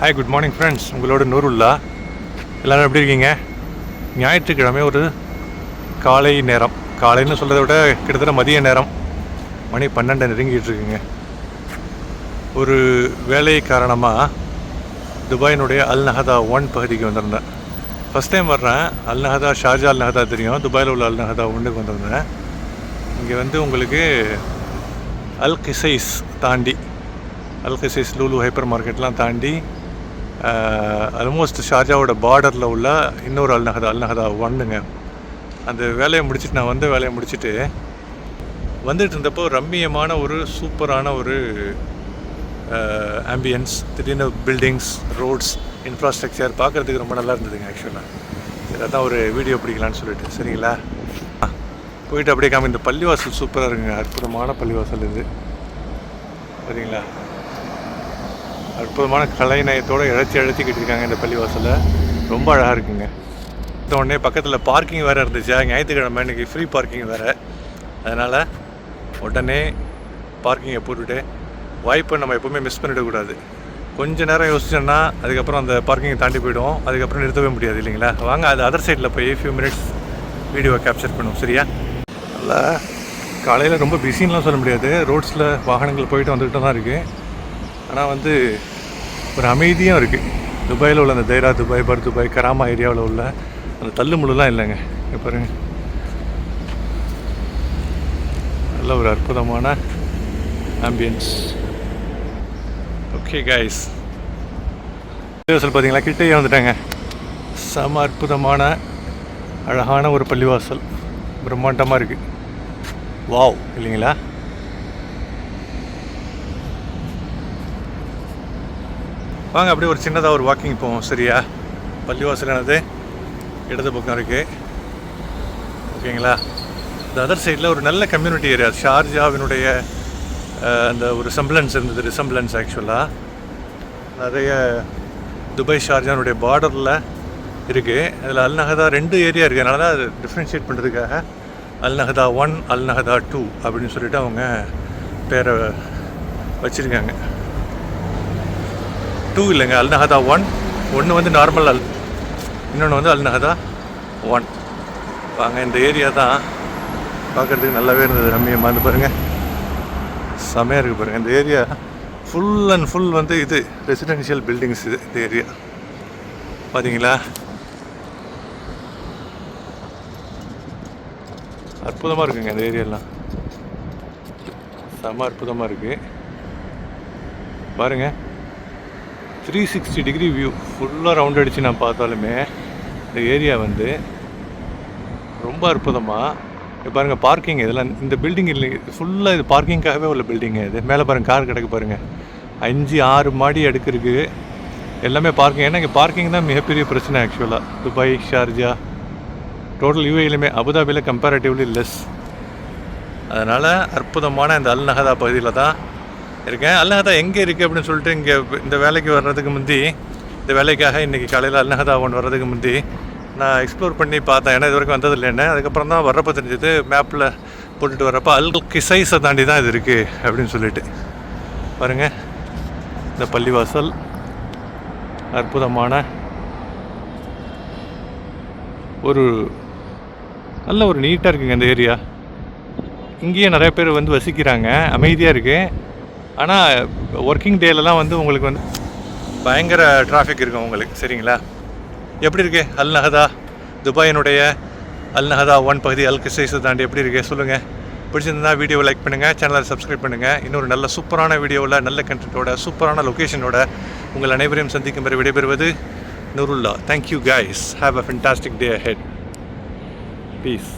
Hi good morning friends உங்களோட நூறுல்லா எல்லோரும் எப்படி இருக்கீங்க? ஞாயிற்றுக்கிழமை ஒரு காலை நேரம். காலைன்னு சொல்கிறத விட கிட்டத்தட்ட மதிய நேரம். மணி பன்னெண்டு நெருங்கிட்டு இருக்குங்க. ஒரு வேலை காரணமாக துபாயினுடைய அல் நஹதா ஒன் பகுதிக்கு வந்திருந்தேன். ஃபஸ்ட் டைம் வர்றேன். அல் நஹதா ஷார்ஜா அல் நஹதா தெரியும். துபாயில் உள்ள அல் நஹதா ஒன்றுக்கு வந்திருந்தேன். இங்கே வந்து உங்களுக்கு அல் கிசைஸ் தாண்டி அல் கிசைஸ் லூலு ஹைப்பர் மார்க்கெட்லாம் தாண்டி ஆல்மோஸ்ட் ஷார்ஜாவோட பார்டரில் உள்ள இன்னொரு அல்நகதா அல்நகதா ஒன்றுங்க அந்த வேலையை முடிச்சுட்டு நான் வந்த வேலையை முடிச்சுட்டு வந்துட்டு இருந்தப்போ ரம்மியமான ஒரு சூப்பரான ஒரு ஆம்பியன்ஸ் திடீர்னு பில்டிங்ஸ் ரோட்ஸ் இன்ஃப்ராஸ்ட்ரக்சர் பார்க்குறதுக்கு ரொம்ப நல்லா இருந்ததுங்க ஆக்சுவலாக சரி அதான் ஒரு வீடியோ பிடிக்கலான்னு சொல்லிட்டு சரிங்களா? போயிட்டு அப்படியே காமி இந்த பள்ளிவாசல் சூப்பராக இருக்குங்க அற்புதமான பள்ளிவாசல் இது. சரிங்களா? அற்புதமான கலைநயத்தோடு இழைச்சி இழைச்சிக்கிட்டு இருக்காங்க இந்த பள்ளிவாசலில். ரொம்ப அழகாக இருக்குங்க. இந்த உடனே பக்கத்தில் பார்க்கிங் வேறு இருந்துச்சா. ஞாயிற்றுக்கிழமை இன்னைக்கு ஃப்ரீ பார்க்கிங் வேறு. அதனால் உடனே பார்க்கிங்கை போட்டுவிட்டு வாய்ப்பை நம்ம எப்போவுமே மிஸ் பண்ணிடக்கூடாது கொஞ்ச நேரம் யோசிச்சோன்னா அதுக்கப்புறம் அந்த பார்க்கிங்கை தாண்டி போயிடும். அதுக்கப்புறம் நிறுத்தவே முடியாது இல்லைங்களா? வாங்க அது அதர் சைடில் போய் ஃபியூ மினிட்ஸ் வீடியோவை கேப்சர் பண்ணுவோம். சரியா? நல்லா காலையில் ரொம்ப பிஸின்லாம் சொல்ல முடியாது. ரோட்ஸில் வாகனங்கள் போயிட்டு வந்துக்கிட்டு தான் இருக்குது ஆனால் வந்து ஒரு அமைதியும் இருக்குது துபாயில் உள்ள அந்த Deira Dubai Bur Dubai Karama ஏரியாவில் உள்ள அந்த தள்ளுமுள்ளுலாம் இல்லைங்க. இங்க பாருங்க. நல்ல ஒரு அற்புதமான ஆம்பியன்ஸ் ஓகே கைஸ் பள்ளிவாசல் பார்த்தீங்களா கிட்டேயே வந்துட்டாங்க. செம அற்புதமான அழகான ஒரு பள்ளிவாசல். பிரம்மாண்டமாக இருக்குது வாவ் இல்லைங்களா? வாங்க அப்படியே ஒரு சின்னதாக ஒரு வாக்கிங் போவோம் சரியா? பள்ளிவாசலானது இடது பக்கம் இருக்குது ஓகேங்களா? இந்த அதர் சைடில் ஒரு நல்ல கம்யூனிட்டி ஏரியா ஷார்ஜாவினுடைய அந்த ஒரு செம்பிளன்ஸ் இருந்தது ரிசம்பிளன்ஸ் ஆக்சுவலாக நிறைய துபாய் ஷார்ஜானுடைய பார்டரில் இருக்குது அதில் அல்நகதா ரெண்டு ஏரியா இருக்குது அதனால தான் அது டிஃப்ரென்ஷியேட் பண்ணுறதுக்காக அல்நகதா ஒன் அல்நகதா டூ அப்படின்னு சொல்லிட்டு அவங்க பேரை வச்சுருக்காங்க. டூ இல்லைங்க அல்நஹதா ஒன் ஒன்று வந்து நார்மல் அல் இன்னொன்று வந்து அல்நஹதா ஒன் வாங்க இந்த ஏரியா தான் பார்க்குறதுக்கு நல்லாவே இருந்தது ரம்மியமாக வந்து பாருங்கள் செமையாக இருக்குது பாருங்கள் இந்த ஏரியா ஃபுல் அண்ட் ஃபுல் வந்து இது ரெசிடென்ஷியல் பில்டிங்ஸ் இது இந்த ஏரியா பார்த்தீங்களா அற்புதமாக இருக்குங்க இந்த ஏரியாலாம் செம அற்புதமாக இருக்குது பாருங்கள் த்ரீ சிக்ஸ்டி டிகிரி வியூ ஃபுல்லாக ரவுண்ட் அடித்து நான் பார்த்தாலுமே இந்த ஏரியா வந்து ரொம்ப அற்புதமாக இப்போ பாருங்கள் பார்க்கிங் இதெல்லாம் இந்த பில்டிங் இல்லை. ஃபுல்லாக இது பார்க்கிங்காகவே உள்ள பில்டிங்கு இது. மேலே பாருங்கள் கார் கிடக்கு பாருங்கள் அஞ்சு ஆறு மாடி அடுக்கு எல்லாமே பார்க்கிங் ஏன்னா இங்கே பார்க்கிங் தான் மிகப்பெரிய பிரச்சனை ஆக்சுவலாக துபாய் ஷார்ஜா டோட்டல் யூஏலையுமே அபுதாபியில் கம்பேரட்டிவ்லி லெஸ் அதனால் அற்புதமான இந்த அல்நகதா பகுதியில் தான் இருக்கேன். அல் எங்கே இருக்குது அப்படின்னு சொல்லிட்டு இங்கே இந்த வேலைக்கு வர்றதுக்கு முந்தி இந்த வேலைக்காக இன்றைக்கி காலையில் அல் ஒன்று வர்றதுக்கு முந்தி நான் எக்ஸ்ப்ளோர் பண்ணி பார்த்தேன். ஏன்னா இது வரைக்கும் வந்ததில்லை என்ன அதுக்கப்புறம் தான் வர்றப்போ தெரிஞ்சது மேப்பில் போட்டுட்டு வர்றப்போ அல் கிசைஸை தாண்டி தான் இது இருக்குது அப்படின்னு சொல்லிட்டு. பாருங்கள் இந்த பள்ளிவாசல் அற்புதமான ஒரு நல்ல ஒரு நீட்டாக இருக்குங்க இந்த ஏரியா. இங்கேயே நிறைய பேர் வந்து வசிக்கிறாங்க. அமைதியாக இருக்குது ஆனால் ஒர்க்கிங் டேலலாம் வந்து உங்களுக்கு வந்து பயங்கர டிராஃபிக் இருக்கும் உங்களுக்கு சரிங்களா? எப்படி இருக்கு? அல் நஹதா துபாயினுடைய அல் நஹதா ஒன் பகுதி அல் கிசைஸை தாண்டி எப்படி இருக்கு? சொல்லுங்கள் பிடிச்சிருந்தா வீடியோவை லைக் பண்ணுங்கள் சேனலை சப்ஸ்கிரைப் பண்ணுங்கள் இன்னொரு நல்ல சூப்பரான வீடியோவில் நல்ல கண்டென்ட்டோட சூப்பரான லொக்கேஷனோட உங்கள் அனைவரையும் சந்திக்கும் வரை விடைபெறுவது Noorullah. Thank you guys have a fantastic day head peace